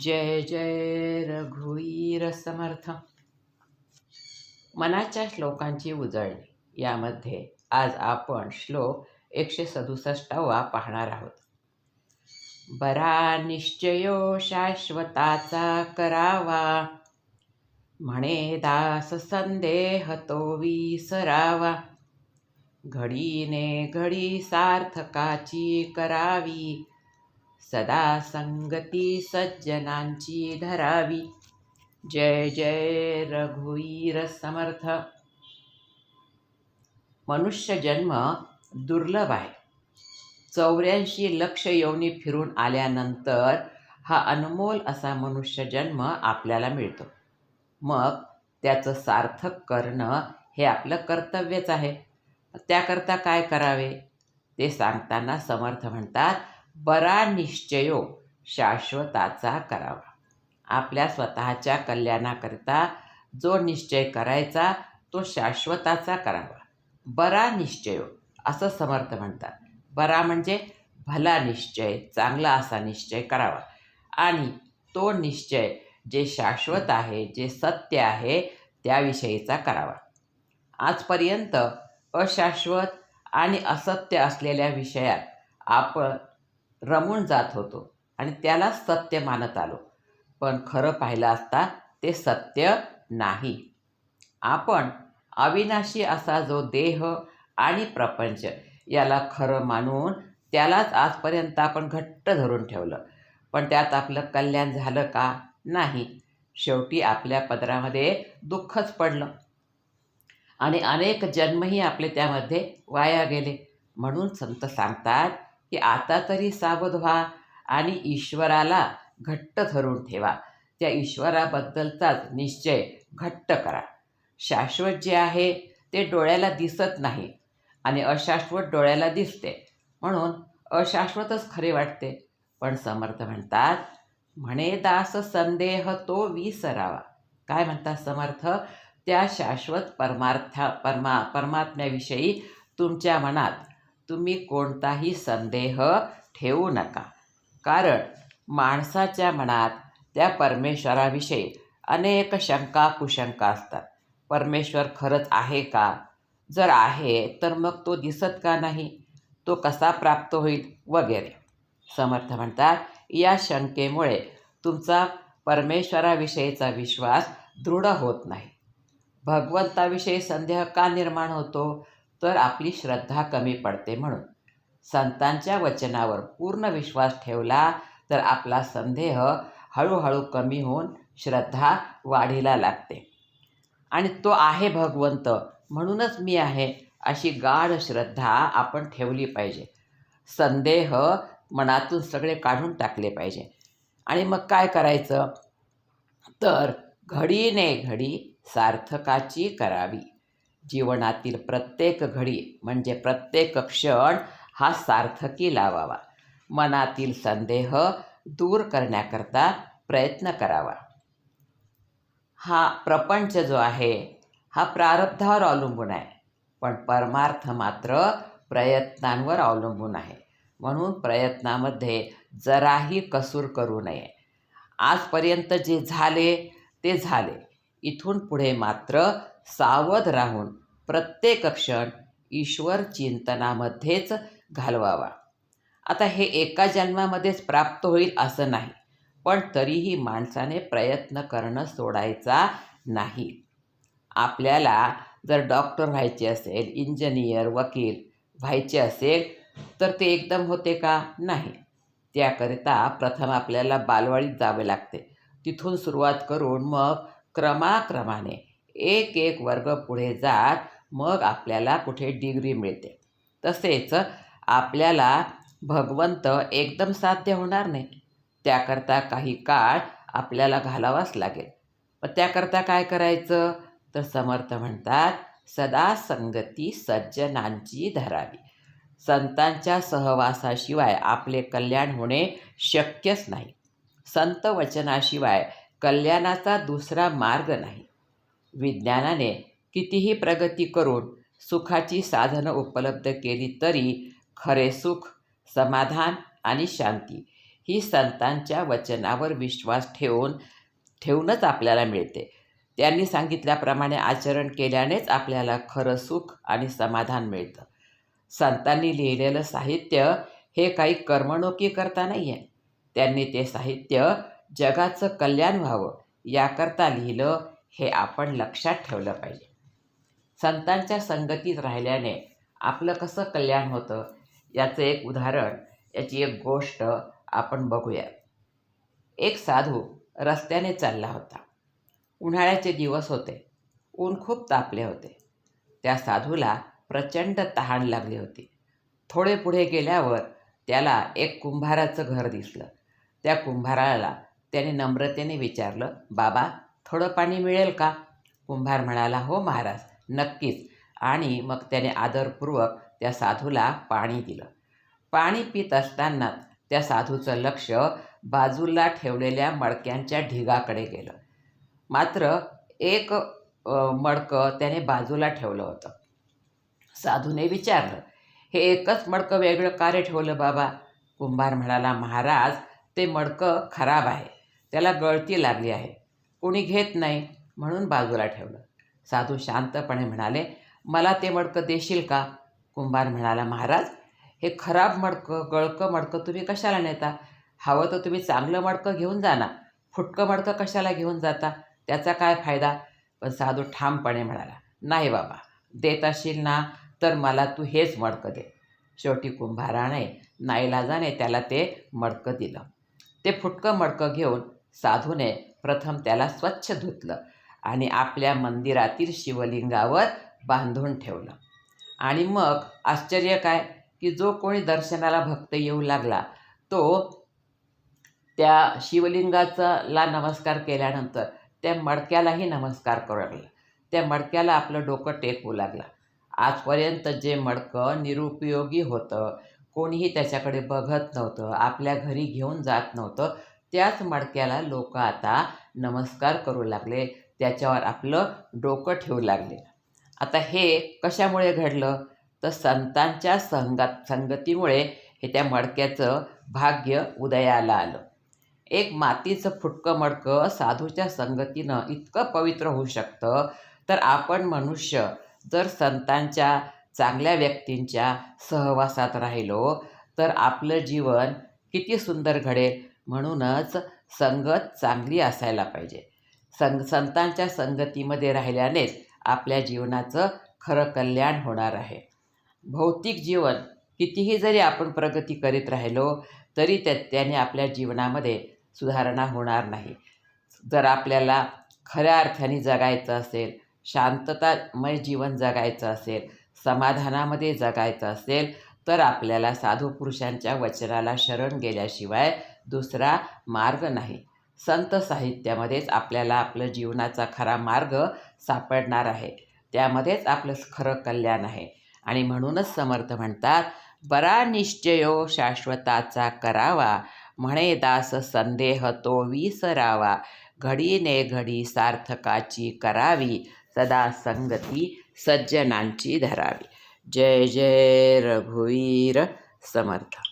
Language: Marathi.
जय जय रघुवीर समर्थ. मनाच्या श्लोकांची उजळणी. यामध्ये आज आपण श्लोक एकशे सदुसष्टावा पाहणार आहोत. बरा निश्चयो शाश्वताचा करावा. म्हणे दास संदेह तो विसरावा. घडीने घडी सार्थकाची करावी. सदा संगती सज्जनांची धरावी. जय जय रघुवीर समर्थ. मनुष्य जन्म दुर्लभ आहे. चौऱ्याऐंशी लक्ष योनी फिरून आल्यानंतर हा अनमोल असा मनुष्य जन्म आपल्याला मिळतो. मग त्याचं सार्थक करणं हे आपलं कर्तव्यच आहे. त्याकरता काय करावे? ते सांगताना समर्थ म्हणतात बरा निश्चयो शाश्वताचा करावा. आपल्या स्वतःच्या कल्याणाकरिता जो निश्चय करायचा तो शाश्वताचा करावा. बरा निश्चयो असं समर्थ म्हणतात. बरा म्हणजे भला निश्चय चांगला असा निश्चय करावा. आणि तो निश्चय जे शाश्वत आहे जे सत्य आहे त्याविषयीचा करावा. आजपर्यंत अशाश्वत आणि असत्य असलेल्या विषयात आपण रमून जात होतो आणि त्याला सत्य मानत आलो. पण खरं पाहिलं असता ते सत्य नाही. आपण अविनाशी असा जो देह आणि प्रपंच याला खरं मानून त्यालाच आजपर्यंत आपण घट्ट धरून ठेवलं. पण त्यात आपलं कल्याण झालं का? नाही. शेवटी आपल्या पदरामध्ये दुःखच पडलं. आणि अनेक जन्मही आपले त्यामध्ये वाया गेले. म्हणून संत सांगतात की आता तरी सावध व्हा आणि ईश्वराला घट्ट धरून ठेवा. त्या ईश्वराबद्दलचाच निश्चय घट्ट करा. शाश्वत जे आहे ते डोळ्याला दिसत नाही आणि अशाश्वत डोळ्याला दिसते. म्हणून अशाश्वतच खरे वाटते. पण समर्थ म्हणतात म्हणे दास संदेह तो विसरावा. काय म्हणतात समर्थ? त्या शाश्वत परमार्था परमा परमात्म्याविषयी तुमच्या मनात तुम्ही कोणताही संदेह ठेवू नका. कारण माणसाच्या मनात त्या परमेश्वराविषयी अनेक शंका कुशंका असतात. परमेश्वर खरंच आहे का? जर आहे तर मग तो दिसत का नाही? तो कसा प्राप्त होईल? वगैरे. समर्थ म्हणतात या शंकेमुळे तुमचा परमेश्वराविषयीचा विश्वास दृढ होत नाही. भगवंताविषयी संदेह का निर्माण होतो? तर आपली श्रद्धा कमी पडते म्हणून. संतांच्या वचनावर पूर्ण विश्वास ठेवला तर आपला संदेह हळूहळू कमी होऊन श्रद्धा वाढीला लागते. आणि तो आहे भगवंत म्हणूनच मी आहे अशी गाढ श्रद्धा आपण ठेवली पाहिजे. संदेह मनातून सगळे काढून टाकले पाहिजे. आणि मग काय करायचं? तर घडीने घडी सार्थकाची करावी. जीवनातील प्रत्येक घडी म्हणजे प्रत्येक क्षण हा सार्थकी लावावा. मनातील संदेह दूर करण्याकरता प्रयत्न करावा. हा प्रपंच जो आहे हा प्रारब्धावर अवलंबून आहे. पण परमार्थ मात्र प्रयत्नांवर अवलंबून आहे. म्हणून प्रयत्नामध्ये जराही कसूर करू नये. आजपर्यंत जे झाले ते झाले. इथून पुढे मात्र सावध राहून प्रत्येक क्षण ईश्वर चिंतनामध्येच घालवावा. आता हे एका जन्मामध्येच प्राप्त होईल असं नाही पण तरीही माणसाने प्रयत्न करणं सोडायचा नाही. आपल्याला जर डॉक्टर व्हायचे असेल इंजिनियर वकील व्हायचे असेल तर ते एकदम होते का? नाही. त्याकरिता प्रथम आपल्याला बालवाडीत जावे लागते. तिथून सुरुवात करून मग क्रमाक्रमाने एक एक वर्ग पुढे जात मग आपल्याला कुठे डिग्री मिळते. तसेच आपल्याला भगवंत एकदम साध्य होणार नाही. त्याकरता काही काळ आपल्याला घालावाच लागेल. मग त्याकरता काय करायचं? तर समर्थ म्हणतात सदा संगती सज्जनांची धरावी. संतांच्या सहवासाशिवाय आपले कल्याण होणे शक्यच नाही. संत वचनाशिवाय कल्याणाचा दुसरा मार्ग नाही. विज्ञानाने कितीही प्रगती करून सुखाची साधनं उपलब्ध केली तरी खरे सुख समाधान आणि शांती ही संतांच्या वचनावर विश्वास ठेवून ठेवूनच आपल्याला मिळते. त्यांनी सांगितल्याप्रमाणे आचरण केल्यानेच आपल्याला खरं सुख आणि समाधान मिळतं. संतांनी लिहिलेलं साहित्य हे काही करमणुकी करता नाही आहे त्यांनी ते साहित्य जगाचं कल्याण व्हावं याकरता लिहिलं हे आपण लक्षात ठेवलं पाहिजे. संतांच्या संगतीत राहिल्याने आपलं कसं कल्याण होतं? याचं एक उदाहरण याची एक गोष्ट आपण बघूया. एक साधू रस्त्याने चालला होता. उन्हाळ्याचे दिवस होते. ऊन खूप तापले होते. त्या साधूला प्रचंड तहान लागली होती. थोडे पुढे गेल्यावर त्याला एक कुंभाराचं घर दिसलं. त्या कुंभाराला त्याने नम्रतेने विचारलं बाबा थोडं पाणी मिळेल का? कुंभार म्हणाला हो महाराज नक्कीच. आणि मग त्याने आदरपूर्वक त्या साधूला पाणी दिलं. पाणी पित असताना त्या साधूचं लक्ष बाजूला ठेवलेल्या मडक्यांच्या ढिगाकडे गेलं. मात्र एक मडकं त्याने बाजूला ठेवलं होतं. साधूने विचारलं हे एकच मडकं वेगळं का रे ठेवलं बाबा? कुंभार म्हणाला महाराज ते मडकं खराब आहे. त्याला गळती लागली आहे. कोणी घेत नाही म्हणून बाजूला ठेवलं. साधू शांतपणे म्हणाले मला ते मडकं देशील का? कुंभार म्हणाला महाराज हे खराब मडकं गळकं मडकं तुम्ही कशाला नेता? हवं तर तुम्ही चांगलं मडकं घेऊन जा ना. फुटकं मडकं कशाला घेऊन जाता? त्याचा काय फायदा? पण साधू ठामपणे म्हणाला नाही बाबा देत असशील ना तर मला तू हेच मडकं दे. शेवटी कुंभाराने नाईलाजाने त्याला ते मडकं दिलं. ते फुटकं मडकं घेऊन साधूने प्रथम त्याला स्वच्छ धुतलं आणि आपल्या मंदिरातील शिवलिंगावर बांधून ठेवलं. आणि मग आश्चर्य काय? की जो कोणी दर्शनाला भक्त येऊ लागला तो त्या शिवलिंगाचा ला नमस्कार केल्यानंतर त्या मडक्यालाही नमस्कार करू लागला. त्या मडक्याला आपलं डोकं टेकवू लागला. आजपर्यंत जे मडकं निरुपयोगी होतं कोणीही त्याच्याकडे बघत नव्हतं आपल्या घरी घेऊन जात नव्हतं त्याच मडक्याला लोक आता नमस्कार करू लागले. त्याच्यावर आपलं डोकं ठेवू लागले. आता हे कशामुळे घडलं? तर संतांच्या संगात संगतीमुळे हे त्या मडक्याचं भाग्य उदयाला आलं. एक मातीचं फुटकं मडकं साधूच्या संगतीनं इतकं पवित्र होऊ शकतं. तर आपण मनुष्य जर संतांच्या चांगल्या व्यक्तींच्या सहवासात राहिलो तर आपलं जीवन किती सुंदर घडेल? म्हणूनच संगत चांगली असायला पाहिजे. संग संतांच्या संगतीमध्ये राहिल्यानेच आपल्या जीवनाचं खरं कल्याण होणार आहे. भौतिक जीवन कितीही जरी आपण प्रगती करीत राहिलो तरी त्या त्याने आपल्या जीवनामध्ये सुधारणा होणार नाही. जर आपल्याला खऱ्या अर्थाने जगायचं असेल शांततामय जीवन जगायचं असेल समाधानामध्ये जगायचं असेल तर आपल्याला साधू पुरुषांच्या वचनाला शरण गेल्याशिवाय दुसरा मार्ग नाही. संत साहित्यामध्येच आपल्याला आपलं जीवनाचा खरा मार्ग सापडणार आहे. त्यामध्येच आपलं खरं कल्याण आहे. आणि म्हणूनच समर्थ म्हणतात बरा निश्चयो शाश्वताचा करावा म्हणे दास संदेह तो विसरावा. घडीने घडी सार्थकाची करावी सदा संगती सज्जनांची धरावी. जय जय रघुवीर समर्थ.